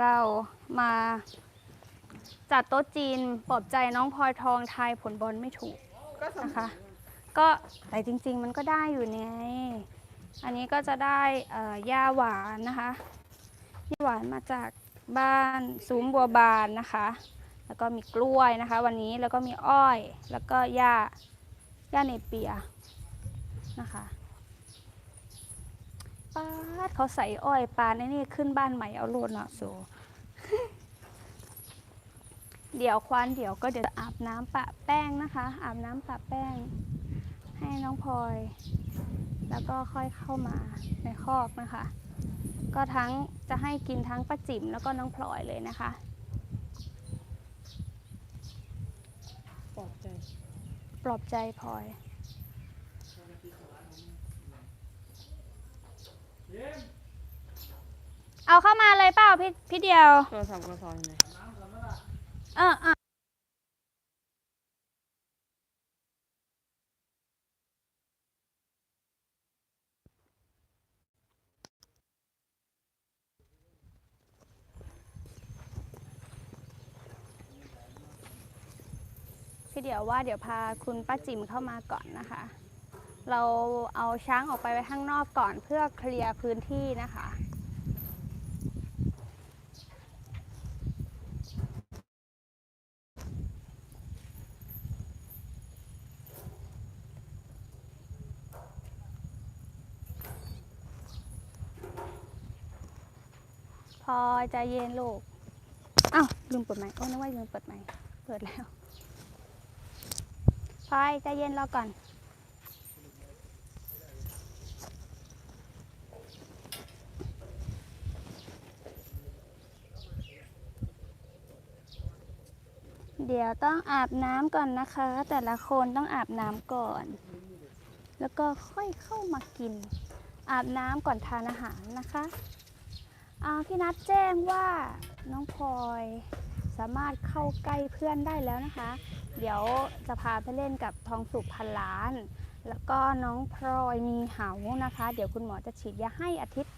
เรามาจัดโต๊ะจีนปลอบใจน้องพลอยทองทายผลบอลไม่ถูกนะคะ ก็แต่จริง ๆ มันก็ได้อยู่ไงอันนี้ก็จะได้ย่าหวานนะคะย่าหวานมาจากบ้านซุ้มบัวบานนะคะ แล้วก็มีกล้วยนะคะ วันนี้แล้วก็มีอ้อย แล้วก็หญ้าหญ้าเนเปียนะคะ ป้าดเขาใส่อ้อยปานในนี่ขึ้นบ้านใหม่เอาโลดเนาะโซเดี๋ยวควันเดี๋ยวก็เดี๋ยวจะอาบน้ำปะแป้งนะคะ อาบน้ำปะแป้ง ให้น้องพลอย แล้วก็ค่อยเข้ามาในคอกนะคะ ก็ทั้งจะให้กินทั้งป้าจิ๋มแล้วก็น้องพลอยเลยนะคะปลอบใจปลอบใจพลอย เอาเข้ามาเลยเปล่าพี่พี่เดียวโทรศัพท์กระซอยไหนเอออะพี่เดี๋ยวว่าเดี๋ยวพาคุณป้าจิ๋มเข้ามาก่อนนะคะ เราเอาช้างออกไปไว้ข้างนอกก่อนเพื่อเคลียร์พื้นที่นะคะพอยใจเย็นลูก อ้าวลืมเปิดไมค์โอ้นึกว่าลืมเปิดไมค์เปิดแล้วพลอยใจเย็นรอก่อน เดี๋ยวต้องอาบน้ำก่อนนะคะ แต่ละคนต้องอาบน้ำก่อน แล้วก็ค่อยเข้ามากิน อาบน้ำก่อนทานอาหารนะคะอ่าพี่นัดแจ้งว่าน้องพลอยสามารถเข้าใกล้เพื่อนได้แล้วนะคะ เดี๋ยวจะพาไปเล่นกับทองสุกพันล้าน แล้วก็น้องพลอยมีเหานะคะ เดี๋ยวคุณหมอจะฉีดยาให้อาทิตย์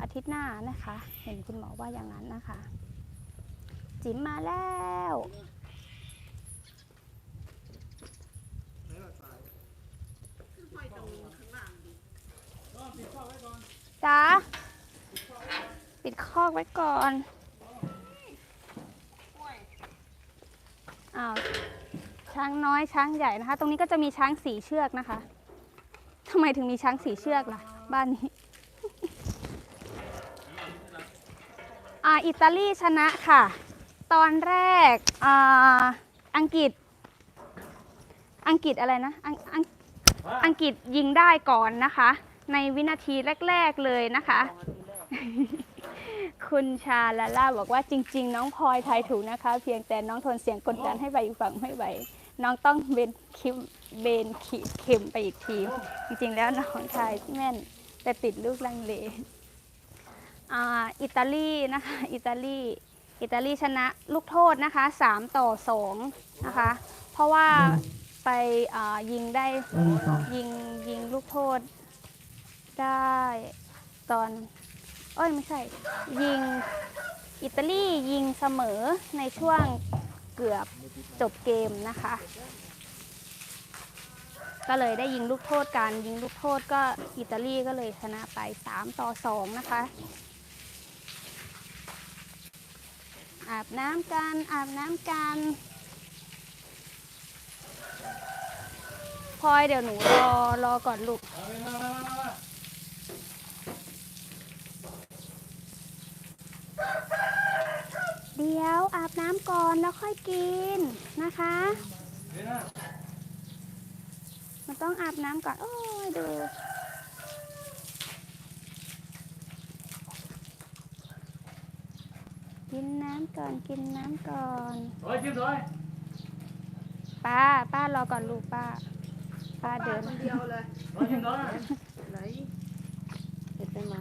อาทิตย์หน้านะคะ เห็นคุณหมอว่าอย่างนั้นนะคะ จิ๋มมาแล้ว จ้าปิดคอกไว้ก่อน อ้าว ช้างน้อยช้างใหญ่นะคะ ตรงนี้ก็จะมีช้างสีเชือกนะคะ ทำไมถึงมีช้างสีเชือกล่ะ บ้านนี้ อ่า อิตาลีชนะค่ะ ตอนแรก อ่า อังกฤษ อังกฤษอะไรนะ อังอังอังกฤษยิงได้ก่อนนะคะ ในวินาทีแรก ๆเลยนะคะ คุณชาลาล่าบอกว่าจริง ๆ น้องพลอยทายถูกนะคะ เพียงแต่น้องทนเสียงกดดันให้ไปอีกฝั่งไม่ไหว น้องต้องเบนคิมเบนขีเข็มไปอีกทีมจริง ๆ แล้วน้องทายแม่นแต่ติดลูกลังเลอ่าอิตาลีนะคะ อิตาลีอิตาลีชนะลูกโทษนะคะ 3 ต่อ 2 นะคะ เพราะว่าไปอ่ายิงได้ยิงยิงลูกโทษ ได้ ตอนเอ้ยไม่ใช่ ยิงอิตาลียิงเสมอในช่วงเกือบจบเกมนะคะ ก็เลยได้ยิงลูกโทษกันยิงลูกโทษก็อิตาลีก็เลยชนะไป 3 ต่อ 2 นะคะ อาบน้ำกันอาบน้ำกันพลอยเดี๋ยวหนูรอรอก่อนลูก เดี๋ยวอาบน้ำก่อนแล้วค่อยกินนะคะ มันต้องอาบน้ำก่อน โอ้ยดูกินน้ำก่อนกินน้ำก่อน rồi chim rồi ป้าป้ารอก่อนลูกป้า ป้าเดินคนเดียวเลย rồi chim rồi ไหนเดี๋ยวไปมา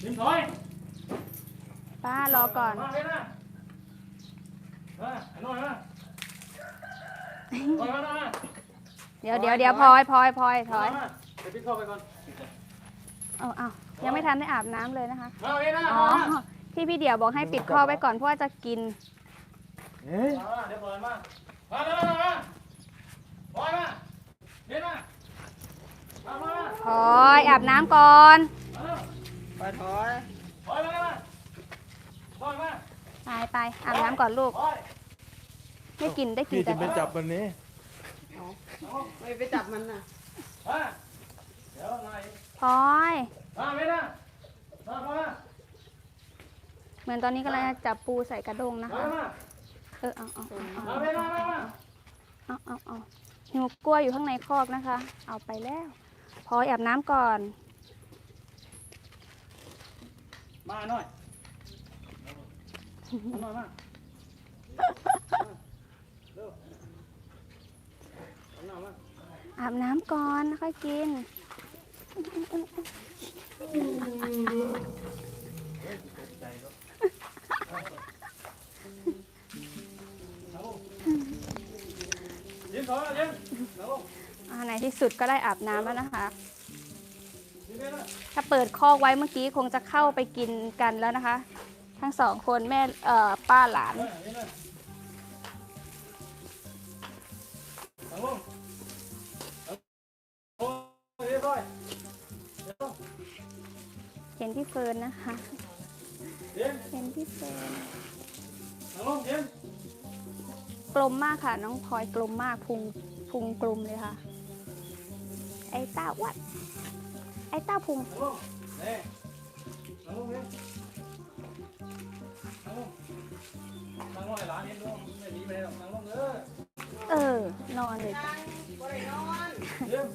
chim rồi ป้า รอก่อน Qua đây nè à, anh nói nè rồi đó nè เดี๋ยวเดี๋ยวเดี๋ยวพลอยพลอยพลอยถอยมาไปปิดเข้าไปก่อนเอาเอายังไม่ทันได้อาบน้ำเลยนะคะ มาเอ็นะอ๋อมาที่พี่เดี่ยวบอกให้ปิดข้อไว้ก่อนเพราะว่าจะกิน เฮ้ยมาเดี๋ยวปล่อยมา มามามามาปล่อยมาเห็นมามามามาพลอยอาบน้ำก่อน ไปถอย ปล่อยมามาปล่อยมา ไปไปอาบน้ำก่อนลูกปล่อยได้กินได้กินพี่แต่จะไปจับมันนี้ไม่ไปจับมันน่ะมาเดี๋ยวมาพลอยมาเอ็นะมามามาเหมือนตอนนี้กำลังจะจับปูใส่กระดงนะมาคะ มาเออเอาเอาเอามาเอ็นะมามาเอาเอาเอาหิวกล้วยอยู่ข้างในคอกนะคะ เอาไปแล้วพลอยอาบน้ำก่อน มาหน่อยมาหน่ อาเร็วเอาหน่อยมาอาบน้ำก่อนแล้วค่อยกิน ยิ้มถอยมายิ้มเอาลงอ่าในที่สุดก็ได้อาบน้ำแล้วนะคะ ยิ้มเลยนะถ้าเปิดคอกไว้เมื่อกี้คงจะเข้าไปกินกันแล้วนะคะ ทั้งสองคนแม่เอ่อป้าหลาน เห็นพี่เฟิร์นนะคะ เห็นพี่เฟิร์นกลมมากค่ะ น้องพลอยกลมมากพุงพุงกลมเลยค่ะ ไอ้เต้าวัด ไอ้เต้าพุงเอาล นั่งลงให้หลานเห็นดูไม่ดีไปหรอกนั่งลงเออเออ นอนเลยจ้ะยิ้ม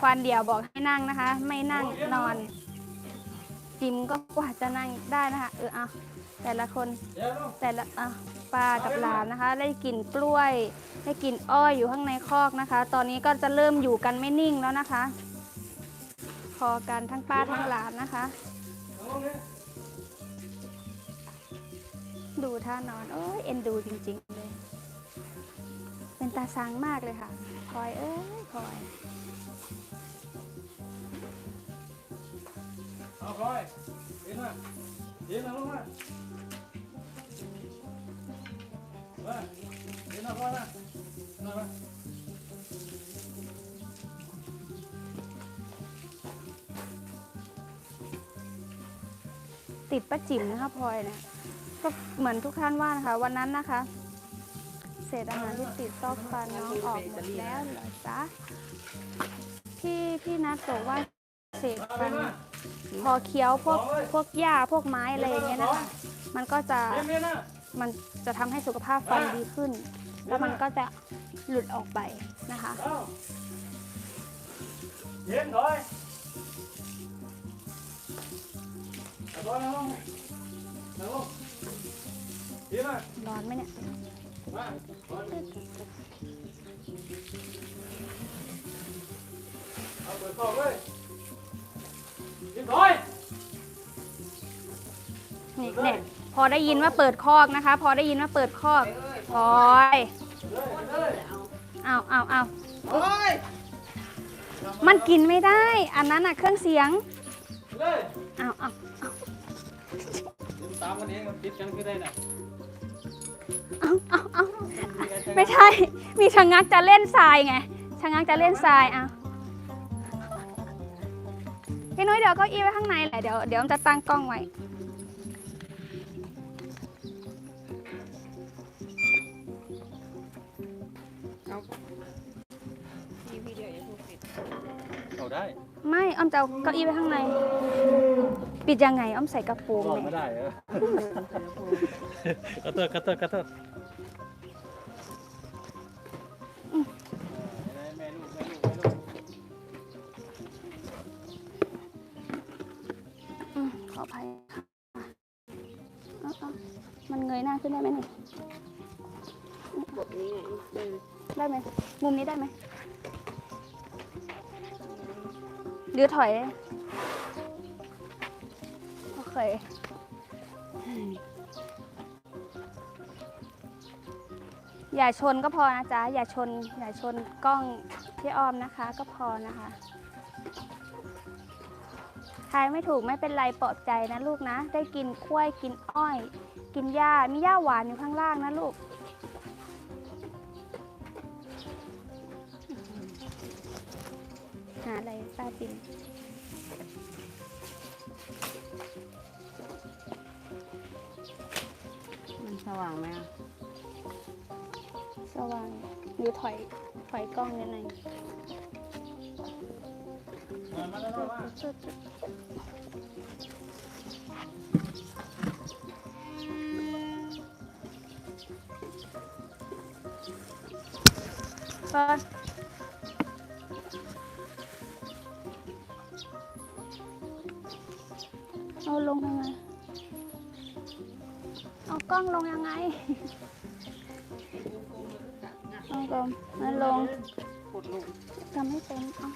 ควันเดียวบอกให้นั่งนะคะ ไม่นั่งนอน จิมก็กว่าจะนั่งได้นะคะ เออเอาแต่ละคนเดี๋ยวลงแต่ละอะป้ากับหลานนะคะ ได้กลิ่นกล้วย ได้กลิ่นอ้อยอยู่ข้างในคอกนะคะ ตอนนี้ก็จะเริ่มอยู่กันไม่นิ่งแล้วนะคะ พอกันทั้งป้าทั้งหลานนะคะเอาลงนี่ ดูท่านอน โอ้ยเอ็นดูจริง ๆ เลย เป็นตาสางมากเลยค่ะพลอยเอ้ยพลอยเอาคอยยิ้มมายิ้มเอาลงมามายิ้มเอาคอยมามามาติดป้าจิ๋มนะคะพลอยเนี่ย ก็เหมือนทุกท่านว่านะคะ วันนั้นนะคะ เศษอาหารที่ติดซอกฟันน้องออกหมดแล้วเหรอจ๊ะพี่พี่นัทบอกว่าเศษฟันพอเคี้ยวพวกพวกหญ้าพวกไม้อะไรอย่างเงี้ยนะคะมันก็จะมันจะทำให้สุขภาพฟันดีขึ้น แล้วมันก็จะหลุดออกไปนะคะเย็นถอยเอาถอยนั่งลงนั่งลงยิ้มมา ร้อนไหมเนี่ยมาถอยเอาเปิดกล่องเลยยิ้มถอยนี่เนี่ยพอได้ยินว่าเปิดคอกนะคะ พอได้ยินว่าเปิดคอกพลอยเลยเลยเอาเอาเอาโอ้ยมันกินไม่ได้ อันนั้นอะเครื่องเสียงเลยเอาเอายิ้มตามกันเองมันปิดกันคือได้น่ะ ไม่ใช่ มีชะงักจะเล่นทรายไงชะงักจะเล่นทรายอะพี่นุ้ยเดี๋ยวเก็อี้ไว้ข้างในแหละเดี๋ยวเดี๋ยวจะตั้งกล้องไว้เอาทีวีเดียวอย่าพูดผิดเอาได้ ไม่อ้อมจะเอาเก้าอี้ไว้ข้างใน ปิดยังไงอ้อมใส่กระโปรงก็เลไม่ยได้เออกระเตอะกระเตอะกระเตอะแม่ เงยหน้าขึ้นได้ไหมเนี่ยบทนี้ไงได้ไหมมุมนี้ได้ไหมหรือถอย โอเคอย่าชนก็พอนะจ๊ะ อย่าชน อย่าชนกล้องพี่อ้อมนะคะ ก็พอนะคะทายไม่ถูกไม่เป็นไรปลอบใจนะลูกนะ ได้กินกล้วยกินอ้อย กินหญ้า มีหญ้าหวานอยู่ข้างล่างนะลูก หาอะไรป้าจินมันสว่างไหมอะสว่างหรือถอย ถอยกล้องนิดหน่อยมาม เปิดเอาลงยังไง เอากล้องลงยังไงเอากล้องมันลงกดลูกทำไม่เป็นเอา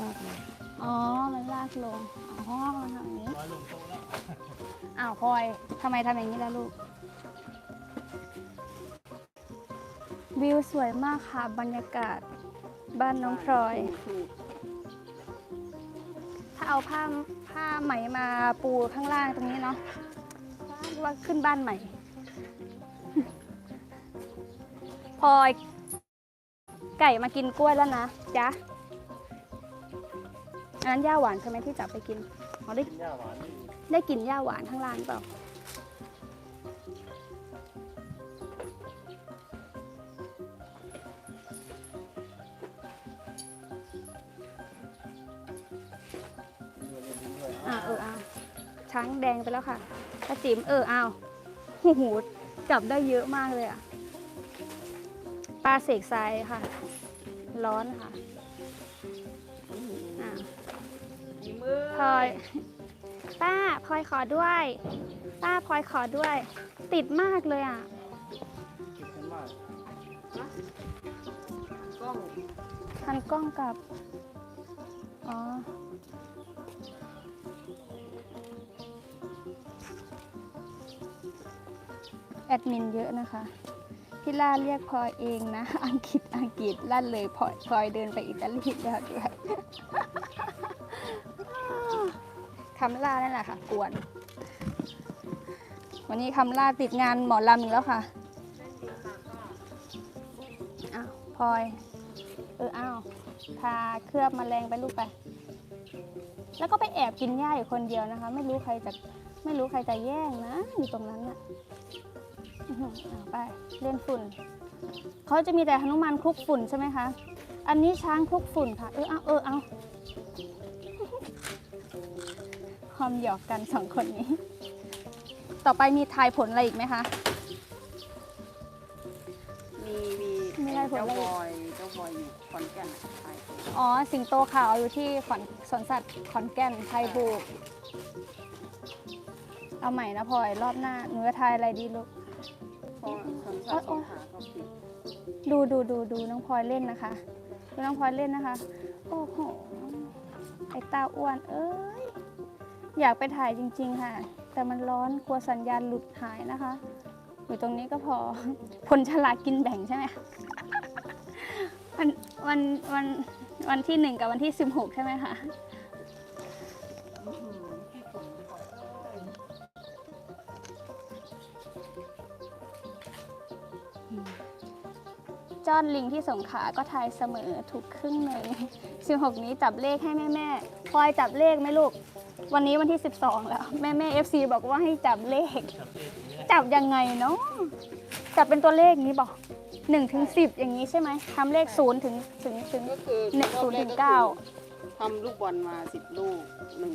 ลากลยอ๋อ มันลากลง อ๋อมันทำอย่างนี้ร้อยลงโต๊ะแล้วอ้าวพลอยทำไมทำอย่างนี้ล่ะลูก วิวสวยมากค่ะ บรรยากาศบ้านน้องพลอย ถ้าเอาผ้าผ้าไหมมาปูข้างล่างตรงนี้เนาะว่าขึ้นบ้านใหม่พลอย ไก่มากินกล้วยแล้วนะจ๊ะอันนั้นย่าหวานใช่ไหมที่จับไปกินอ๋อได้กินหญ้าหวานนี่ได้กลิ่นย่าหวานข้างล่างเปล่า ช้างแดงไปแล้วค่ะตาจิ๋มเออเอาหูหูจับได้เยอะมากเลยอะปลาเสกทรายค่ะ ร้อนค่ะอ่ามีมือพลอยป้าพลอยขอด้วย ป้าพลอยขอด้วย ติดมากเลยอะคิดกันมากกล้องทันกล้องกับ อ๋อ แอดมินเยอะนะคะ พี่ล่าเรียกพลอยเองนะ อังกฤษอังกฤษลั่นเลยพลอยพลอยเดินไปอิตาลีแล้วด้วยคำล่านั่นแหละค่ะกวน วันนี้คำล่าติดงานหมอลำอีกแล้วค่ะอ้าวพลอย เอออ้าวทาเคลือบแมลงไปลูกไป แล้วก็ไปแอบกินหญ้าอยู่คนเดียวนะคะ ไม่รู้ใครจะ ไม่รู้ใครจะแย่งนะ อยู่ตรงนั้นน่ะอื้อหือเอาไปเล่นฝุ่น เขาจะมีแต่หนุมานคลุกฝุ่นใช่ไหมคะ อันนี้ช้างคลุกฝุ่นค่ะ เออเอาเออเอาความหยอกกันสองคนนี้ ต่อไปมีทายผลอะไรอีกไหมคะ มีมีมีอะไรผลเจ้าอะไรบอยเจ้าบอยอยู่ขอนแก่นใช่อ๋อ สิงโตขาวอยู่ที่ขอนสวนสัตว์ขอนแก่นไทยถูก เอาใหม่นะพลอยรอบหน้าหนูจะทายอะไรดีลูกเพราะสวนสัตว์สงขลาก็ปิดดูดูดูดูน้องพลอยเล่นนะคะดูน้องพลอยเล่นนะคะ โอ้โหไอตาอ้วนเอ้ยอยากไปถ่ายจริง ๆ ค่ะ แต่มันร้อนกลัวสัญญาณหลุดหายนะคะอยู่ตรงนี้ก็พอผลฉลากกินแบ่งใช่ไหมวันวันวันวันที่หนึ่งกับวันที่สิบหกใช่ไหมคะ จอดลิงที่สงขลาก็ทายเสมอถูกครึ่งหนึ่ง16 นี้จับเลขให้แม่แม่ๆพลอยจับเลขไหมลูก วันนี้วันที่ 12 แล้ว แม่แม่ FC บอกว่าให้จับเลข จับยังไงเนาะจับเป็นตัวเลขนี้บอก1ถึง10อย่างนี้ใช่ไหมทำเลข0ถึงถึงถึงก็คือหนึ่งรอบศูนย์แรถึกงก็เก้าคือทำลูกบอลมาสิบลูกหนึ่ง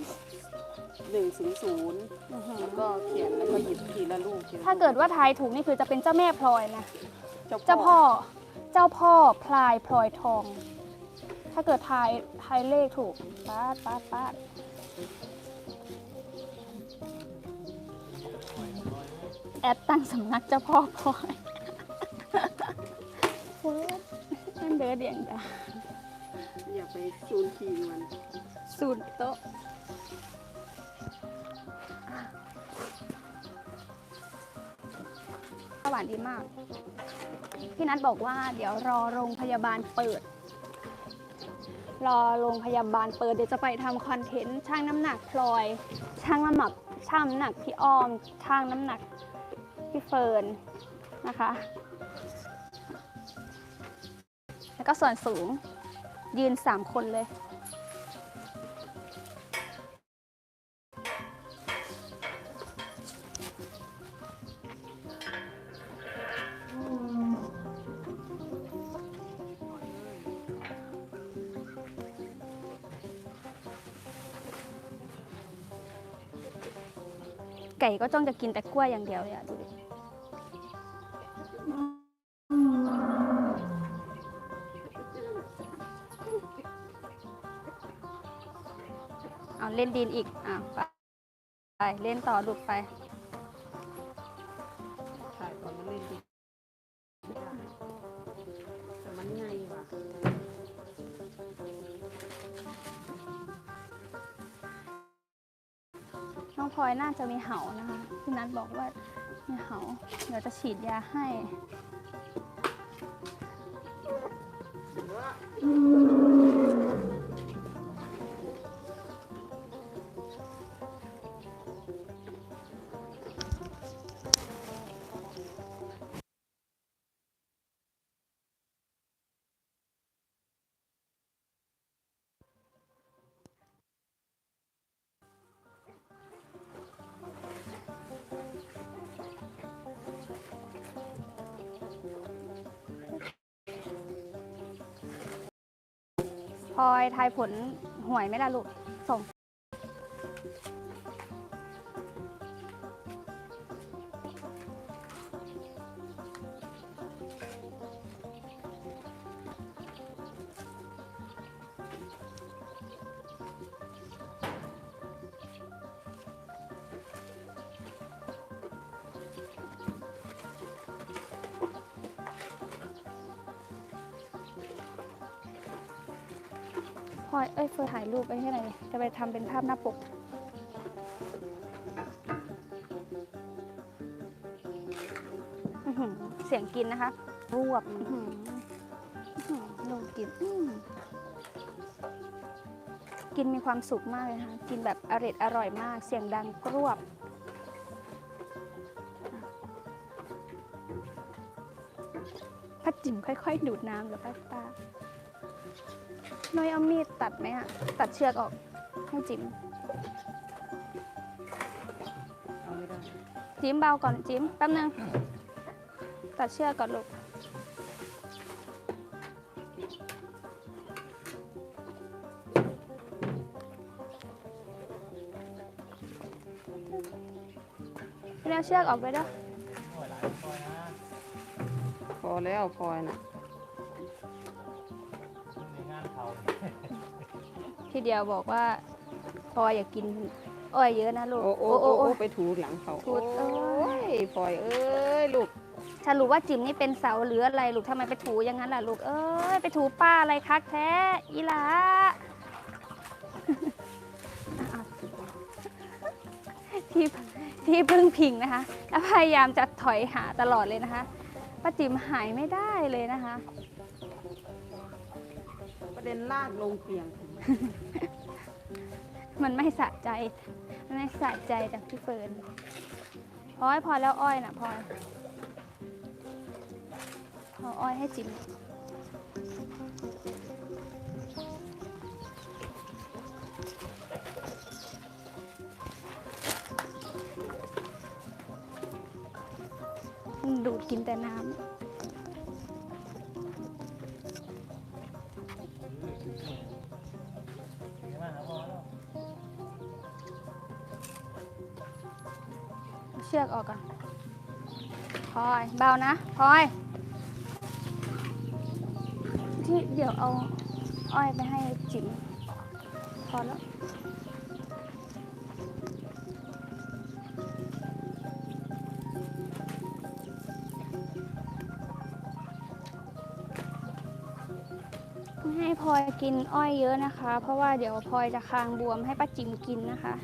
หนึ่งศูนย์ศูนย์อื้อหือแล้วก็เขียนแล้วก็หยิบทีละลูกทีละลูถ้าเกิดว่าทายถูกนี่คือจะเป็นเจ้าแม่พลอยนะ เจ้าเจ้าพ่อ เจ้าพ่อพลายพลอยทอง ถ้าเกิดทายทายเลขถูกป้าดป้าดป้าดแอดตั้งสำนักเจ้าพ่อพลอยเฟิร์สนั่นเดือเดียงจ้ะอย่าไปซูนทีมัน สูตรโต๊ะ หวานดีมาก พี่นัทบอกว่าเดี๋ยวรอโรงพยาบาลเปิด รอโรงพยาบาลเปิดเดี๋ยวจะไปทำคอนเทนต์ช่างน้ำหนักพลอย ช่างน้ำหนักช่างน้ำหนักพี่อ้อม ช่างน้ำหนักพี่เฟิร์นนะคะ แล้วก็ส่วนสูงยืน 3 คนเลย ไก่ก็จ้องจะกินแต่กล้วยอย่างเดียวเลยอะดูดิเอาเล่นดินอีกอะไปไปเล่นต่อลูกไป อยน่าจะมีเห่านะคะพี่นัทบอกว่ามีเห่า เดี๋ยวจะฉีดยาให้ พลอยทายผลหวยไหมล่ะลูก อยเอ้ยเฟิร์นถ่ายรูปไปให้หน่อยดิจะไปทำเป็นภาพหน้าปก อื้อหือเสียงกินนะคะ รวบอื้อหืออื้อหือลงกินอื้อกินมีความสุขมากเลยนะคะกินแบบอร่อยอร่อยมาก เสียงดังกรวบ พัดจิ๋มค่อย ๆ ดูดน้ำแล้วป้าป้า น้อยเอามีดตัดไหมอะตัดเชือกออกให้จิ๋มเอาไม่ได้จิ๋มเบาก่อนจิ๋มแป๊บนึง ตัดเชือกก่อนลูกพี่เอาเชือกออกไปด้วยพอแล้วพลอยน่ะ พี่เดียวบอกว่าพลอยอย่ากินอ้อยเยอะนะลูกโอ้โอ้โอ้โอ้ไปถูหลังเขาถูดเอ้โอ้ยยพลอยเอ้ยลูกสรุปว่าจิ๋มนี่เป็นเสาหรืออะไรลูกทำไมไปถูอย่างนั้นล่ะลูกเอ้ยไปถูป้าอะไรคักแท้อีหลาที่ที่พึ่งพิงนะคะแล้วพยายามจะถอยหาตลอดเลยนะคะป้าจิ๋มหายไม่ได้เลยนะคะ ประเด็นลากลงเตียง มันไม่สะใจ มันไม่สะใจจากพี่เฟิร์นพอยพอแล้วอ้อยนะพอยพออ้อยให้จิ๋มดูดกินแต่น้ำ เชือกออกก่อนพลอยเบานะพลอย ที่เดี๋ยวเอาอ้อยไปให้จิ๋มพอแล้วไม่ให้พลอยกินอ้อยเยอะนะคะ เพราะว่าเดี๋ยวพลอยจะคางบวมให้ป้าจิ๋มกินนะคะ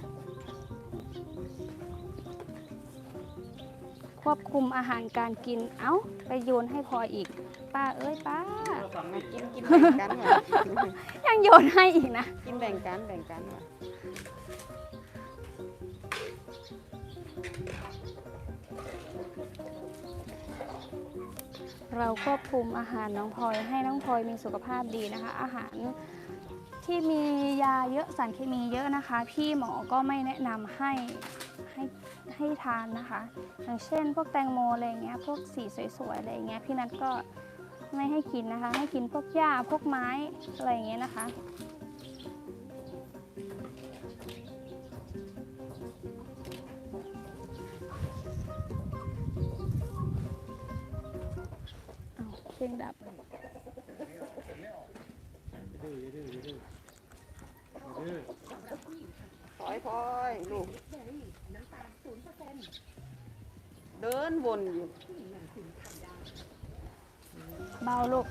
ควบคุมอาหารการกิน เอ้า ไปโยนให้พลอยอีก ป้าเอ้ยป้า มากินกินแบ่งกันว่ะยังโยนให้อีกนะ กินแบ่งกันแบ่งกันว่ะเราควบคุมอาหารน้องพลอยให้น้องพลอยมีสุขภาพดีนะคะ อาหารที่มียาเยอะสารเคมีเยอะนะคะ พี่หมอก็ไม่แนะนำให้ ให้ให้ทานนะคะ อย่างเช่น พวกแตงโมอะไรอย่างเงี้ยพวกสีสวยๆอะไรอย่างเงี้ยพี่นัทก็ไม่ให้กินนะคะ ให้กินพวกหญ้าพวกไม้อะไรอย่างเงี้ยนะคะเอ้าวเครื่องดับพล อยพลอยลูก เดินวนอยู่ เบาลูก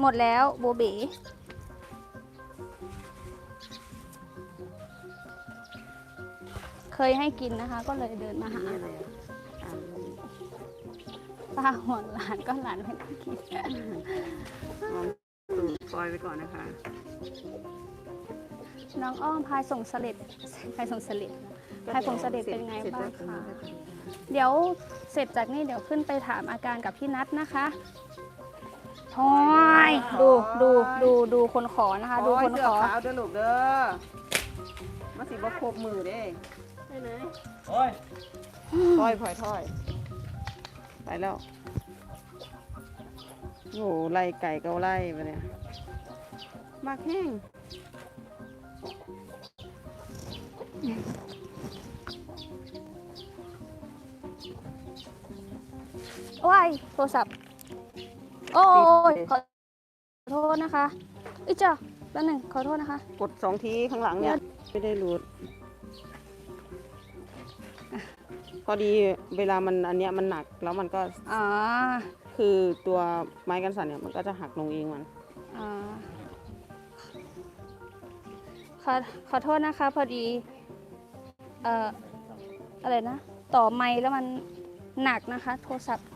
หมดแล้วโบเบ๋เคยให้กินนะคะ ก็เลยเดินมาหานี่อะไรอะอ่านดูป้าห่วงหลานก็หลานไม่ได้กิน มองตูดพลอยไปก่อนนะคะ น้องอ้อมพายส่งเสล็ดพายส่งเสล็ดให้ผงเสด็จเป็นไงบ้างคะเดี๋ยวเสร็จจากนี้เดี๋ยวขึ้นไปถามอาการกับพี่นัทนะคะพลอยดูดูดูดูคนขอนะคะ ดูคนเสื้ขออขาวเด้อลูกเด้อมาสิบ่ครบมือเด้โอ้ยถอยพลอยถอยไปแล้วโอ้โหไล่ไก่เกาไล่ไปเนี่ยมากแห้ง ว้ายโทรศัพท์ โอ้ยขอโทษนะคะอีจ้าแป๊บหนึ่งขอโทษนะคะ กดสองทีข้างหลังเนี่ยไม่ได้รูดพอดีเวลามันอันเนี้ยมันหนักแล้วมันก็อ๋อคือตัวไม้กันสั่นเนี่ยมันก็จะหักลงเองมันอ๋อขอขอโทษนะคะ พอดี เอ่ออะไรนะ ต่อไม้แล้วมันหนักนะคะ โทรศัพท์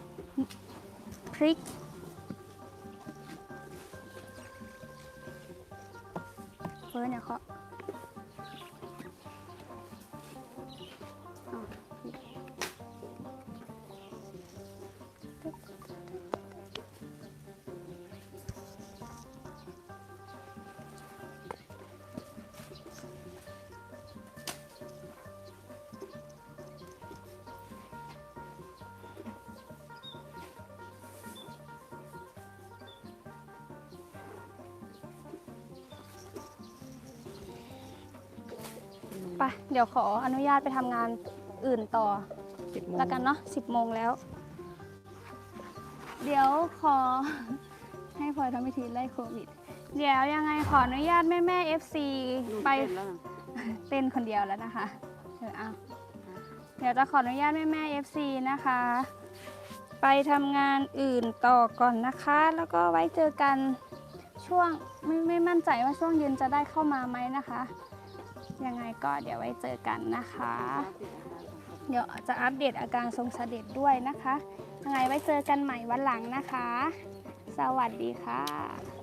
พลิกเฟิร์นเนี่ยเขา ไปเดี๋ยวขออนุญาตไปทำงานอื่นต่อสิบโมงแล้วกันเนาะสิบโมงแล้ว เดี๋ยวขอ ให้พลอยทำพิธีไล่โควิด เดี๋ยวยังไงขออนุญาตแม่แม่เอฟซีลูกไปเต้นแล้วนะเต้นคนเดียวแล้วนะคะเออเอาเดี๋ยวจะขออนุญาตแม่แม่เอฟซีนะคะ ไปทำงานอื่นต่อก่อนนะคะ แล้วก็ไว้เจอกันช่วงไม่ไม่มั่นใจว่าช่วงเย็นจะได้เข้ามาไหมนะคะ ยังไงก็เดี๋ยวไว้เจอกันนะคะ เดี๋ยวจะอัปเดตอาการทรงเสด็จด้วยนะคะ ยังไงไว้เจอกันใหม่วันหลังนะคะ สวัสดีค่ะ